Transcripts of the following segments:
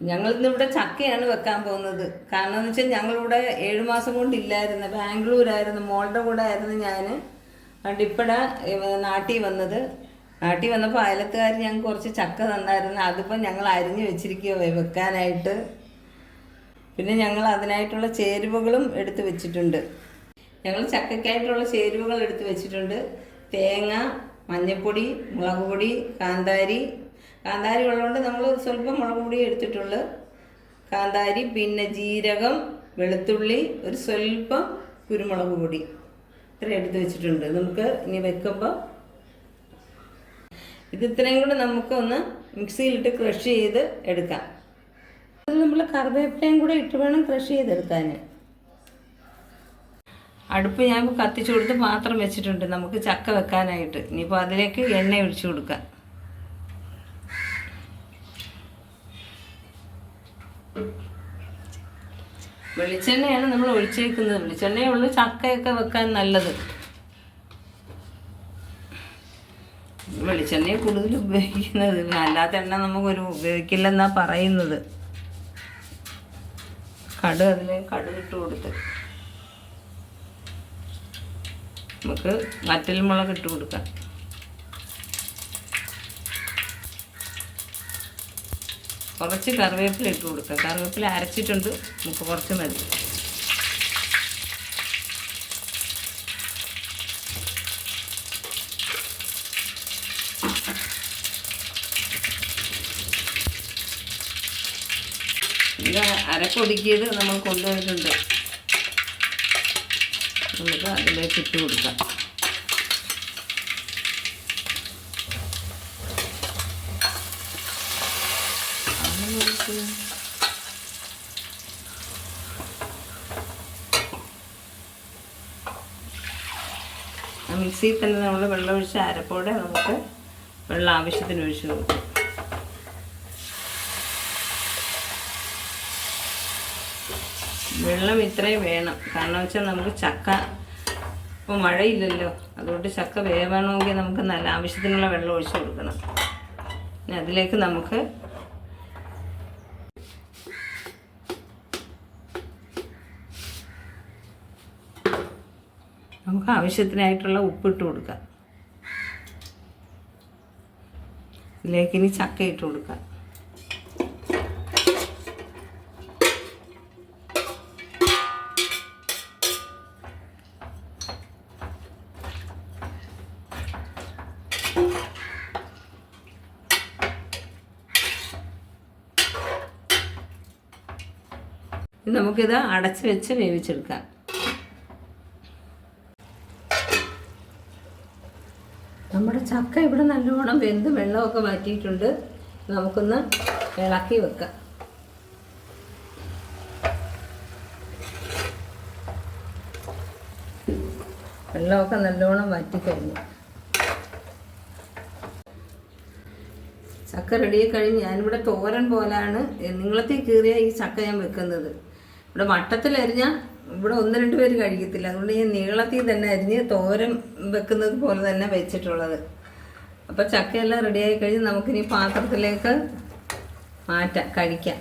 ഞങ്ങളിന്ന് ഇന്നിവിടെ ചക്കയാണ് വെക്കാൻ പോകുന്നത്. കാരണം എന്ന് വെച്ചാൽ ഞങ്ങളിവിടെ ഏഴ് മാസം കൊണ്ടില്ലായിരുന്നു ബാംഗ്ലൂരായിരുന്നു. മോളുടെ കൂടെ ആയിരുന്നു ഞാൻ അതുകൊണ്ട് ഇപ്പോഴാ നാട്ടിൽ വന്നത്. നാട്ടിൽ വന്നപ്പോൾ അയലത്തുകാർ ഞങ്ങൾക്ക് കുറച്ച് ചക്ക തന്നായിരുന്നു. അതിപ്പോൾ ഞങ്ങൾ അരിഞ്ഞ് വെച്ചിരിക്കുക വെക്കാനായിട്ട്. പിന്നെ ഞങ്ങൾ അതിനായിട്ടുള്ള ചേരുവകളും എടുത്ത് വെച്ചിട്ടുണ്ട്. ഞങ്ങൾ ചക്കയ്ക്കായിട്ടുള്ള ചേരുവകൾ എടുത്ത് വെച്ചിട്ടുണ്ട്. തേങ്ങ മഞ്ഞൾപ്പൊടി മുളക് പൊടി കാന്താരി കാന്താരി ഉള്ളതുകൊണ്ട് നമ്മൾ സ്വല്പം മുളക് പൊടി എടുത്തിട്ടുള്ളു. കാന്താരി പിന്നെ ജീരകം വെളുത്തുള്ളി ഒരു സ്വല്പം കുരുമുളക് പൊടി. ഇത്ര എടുത്ത് വെച്ചിട്ടുണ്ട്. നമുക്ക് ഇനി വെക്കുമ്പോൾ ഇത് ഇത്രയും കൂടെ നമുക്കൊന്ന് മിക്സിയിലിട്ട് ക്രഷ് ചെയ്ത് എടുക്കാം. അത് നമ്മൾ കറിവേപ്പിലയും കൂടെ ഇട്ട് വേണം ക്രഷ് ചെയ്തെടുക്കാൻ. അടുപ്പ് ഞാൻ കത്തിച്ചു കൊടുത്ത് പാത്രം വെച്ചിട്ടുണ്ട്. നമുക്ക് ചക്ക വെക്കാനായിട്ട്. ഇനിയിപ്പോൾ അതിലേക്ക് എണ്ണ ഒഴിച്ചു കൊടുക്കാം. വെളിച്ചെണ്ണയാണ് നമ്മൾ ഒഴിച്ചേക്കുന്നത്. വെളിച്ചെണ്ണയേ ഉള്ളൂ ചക്കയൊക്കെ വെക്കാൻ നല്ലത്. വെളിച്ചെണ്ണയെ കൂടുതൽ ഉപയോഗിക്കുന്നത്. അല്ലാത്ത എണ്ണ നമുക്കൊരു ഉപയോഗിക്കില്ലെന്നാ പറയുന്നത്. കട് അതിൽ കട് ഇട്ട് കൊടുത്ത്. നമുക്ക് വറ്റൽ മുളക് ഇട്ട് കൊടുക്കാം. കുറച്ച് കറിവേപ്പില ഇട്ട് കൊടുക്കുക കറിവേപ്പില അരച്ചിട്ടുണ്ട്. നമുക്ക് കുറച്ച് മതി. ഇത് നമ്മൾ കൊണ്ടുവന്നിട്ടുണ്ട്. നമുക്ക് അതിലേക്ക് ഇട്ട് കൊടുക്കാം. നമുക്ക് മിക്സിയിൽ തന്നെ നമ്മൾ വെള്ളം ഒഴിച്ച് അരപ്പോടെ നമുക്ക് വെള്ളം ആവശ്യത്തിന് ഒഴിച്ച് കൊടുക്കും. വെള്ളം ഇത്രയും വേണം. കാരണം വെച്ചാൽ നമുക്ക് ചക്ക ഇപ്പോൾ മഴയില്ലല്ലോ. അതുകൊണ്ട് ചക്ക വേവണമെങ്കിൽ നമുക്ക് നല്ല ആവശ്യത്തിനുള്ള വെള്ളം ഒഴിച്ച് കൊടുക്കണം. അതിലേക്ക് നമുക്ക് നമുക്ക് ആവശ്യത്തിനായിട്ടുള്ള ഉപ്പിട്ട് കൊടുക്കാം. ഇതിലേക്ക് ഇനി ചക്ക ഇട്ട് കൊടുക്കാം. നമുക്കിത് അടച്ച് വെച്ച് വേവിച്ചെടുക്കാം. നമ്മുടെ ചക്ക ഇവിടെ നല്ലോണം വെന്ത് വെള്ളമൊക്കെ മാറ്റിയിട്ടുണ്ട് നമുക്കൊന്ന് ഇളക്കി വെക്കാം. വെള്ളമൊക്കെ നല്ലോണം വറ്റിക്കഴിഞ്ഞു. ചക്ക റെഡിയായി കഴിഞ്ഞ് ഞാനിവിടെ തോരൻ പോലാണ്. നീളത്തിൽ കീറിയ ഈ ചക്ക ഞാൻ വെക്കുന്നത്. ഇവിടെ വട്ടത്തിൽ അരിഞ്ഞാൽ ഇവിടെ ഒന്ന് രണ്ട് പേര് കഴിക്കത്തില്ല. അതുകൊണ്ട് ഞാൻ നീളത്തിൽ തന്നെ അരിഞ്ഞ് തോരൻ വെക്കുന്നത് പോലെ തന്നെ വെച്ചിട്ടുള്ളത്. അപ്പോൾ ചക്കയെല്ലാം റെഡിയായി കഴിഞ്ഞ് നമുക്കിനി പാത്രത്തിലേക്ക് മാറ്റാം കഴിക്കാം.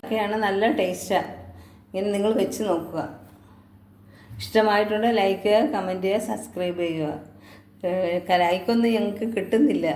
ചക്കയാണ് നല്ല ടേസ്റ്റാണ് ഇങ്ങനെ നിങ്ങൾ വെച്ച് നോക്കുക. ഇഷ്ടമായിട്ടുണ്ടെങ്കിൽ ലൈക്ക് ചെയ്യുക കമന്റ് ചെയ്യുക സബ്സ്ക്രൈബ് ചെയ്യുക. ലൈക്കൊന്നും ഞങ്ങൾക്ക് കിട്ടുന്നില്ല.